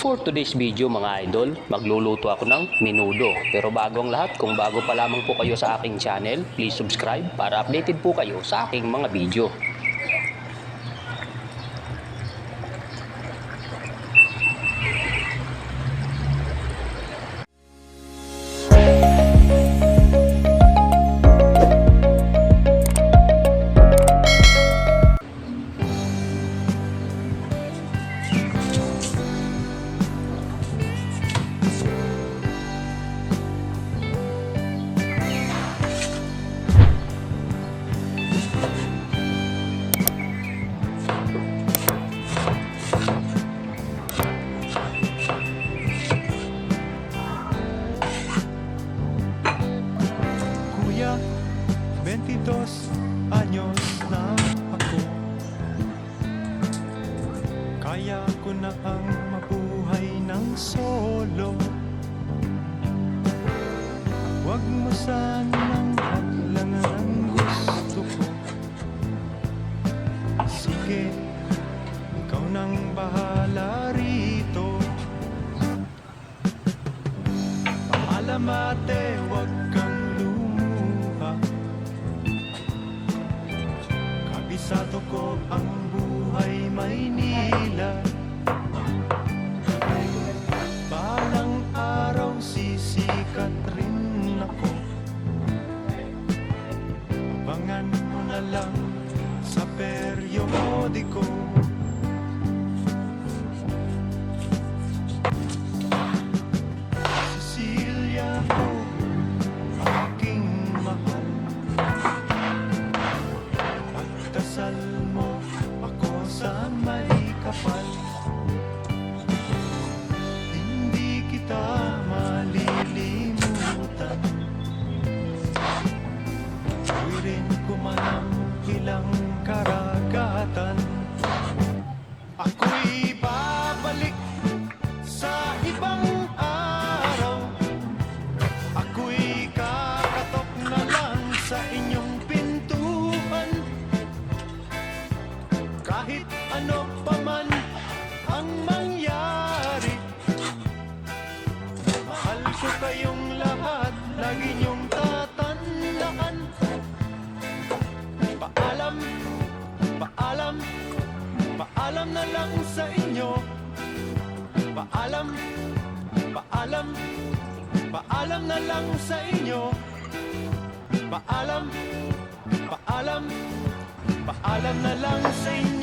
For today's video mga idol, magluluto ako ng menudo. Pero bago ang lahat, kung bago pa lamang po kayo sa aking channel, please subscribe para updated po kayo sa aking mga video. Kaya ko na ang mabuhay ng solo. Huwag mo sanang hadlangan ang gusto ko. Sige, ikaw nang bahala rito. Paalam ate, huwag kang lumuha. Kabisado ko ang Ko kayong lahat, lagi niyong tatandaan Paalam, paalam, paalam na lang sa inyo. Paalam, paalam, paalam na lang sa inyo. Paalam, paalam, paalam na lang sa inyo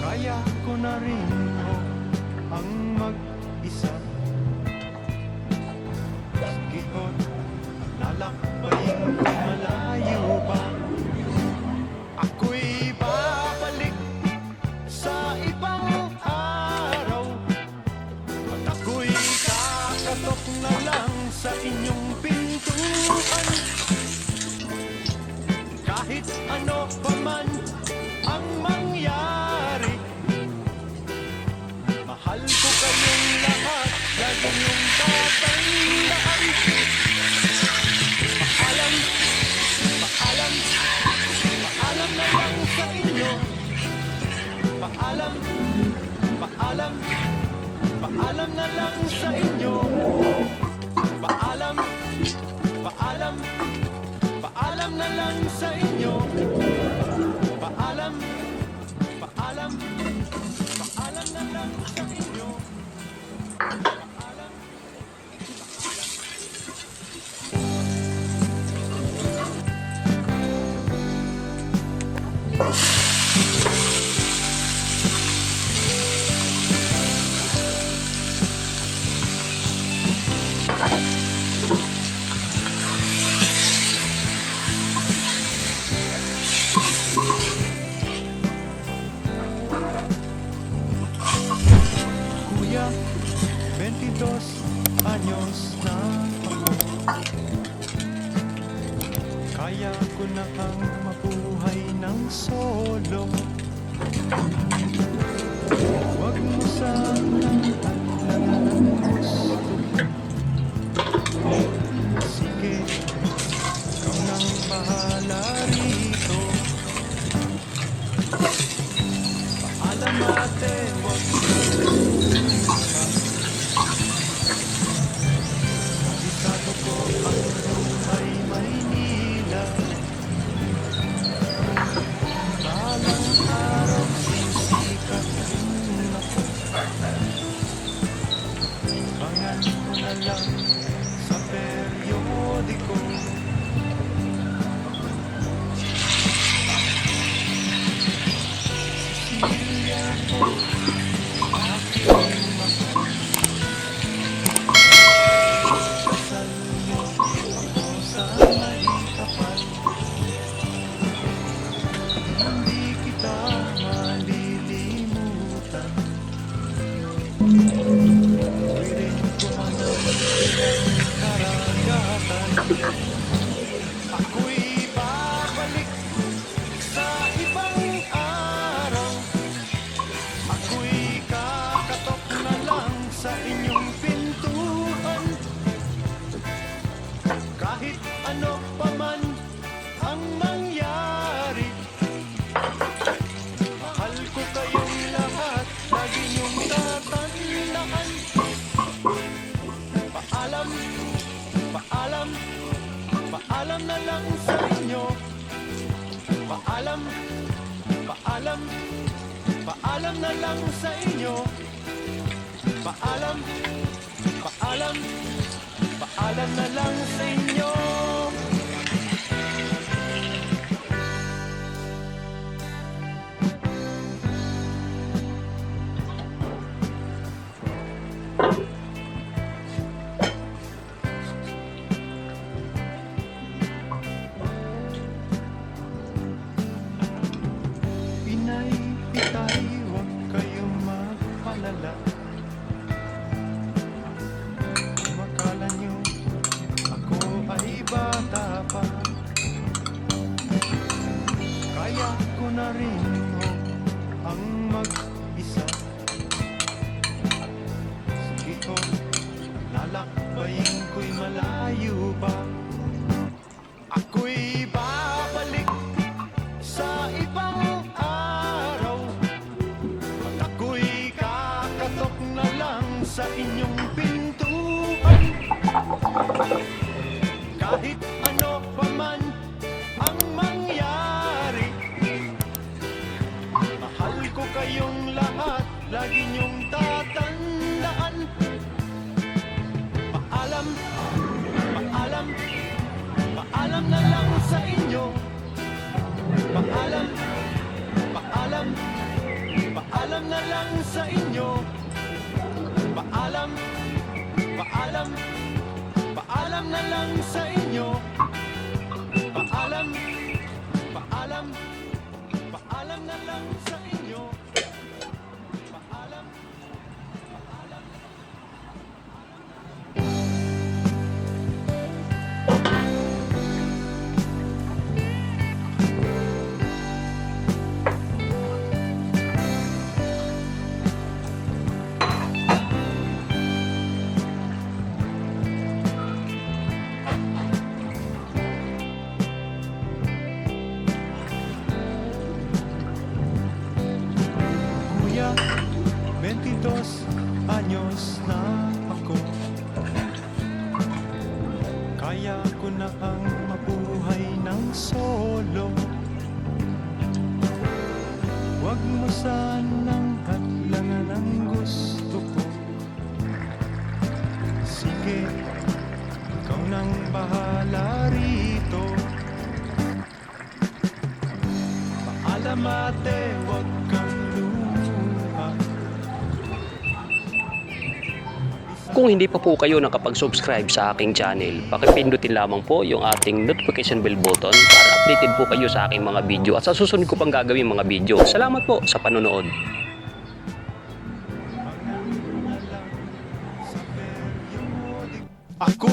Kaya ko na rin ang mag-isa. Sige ho, lalakbayin ko malayo pa. Ako'y babalik sa ibang araw. At ako'y kakatok na lang sa inyong pintuan Kuya, 22 anyos na Kaya ko na kang mabuhay ng solo. Nang bahala பார்த்துக்கலாம் lang sa inyo. Paalam, paalam, paalam na lang sa inyo na rin ho ang mag-isa. Sige ho, lalakbayin ko'y malayo pa na lang sa Sige, ikaw nang bahala rito Paalam ate, huwag kang lumuha Kung hindi pa po kayo nakapag-subscribe sa aking channel, pakipindutin lamang po yung ating notification bell button para updated po kayo sa aking mga video at sa susunod ko pang gagawin mga video. Salamat po sa panonood. Ako'y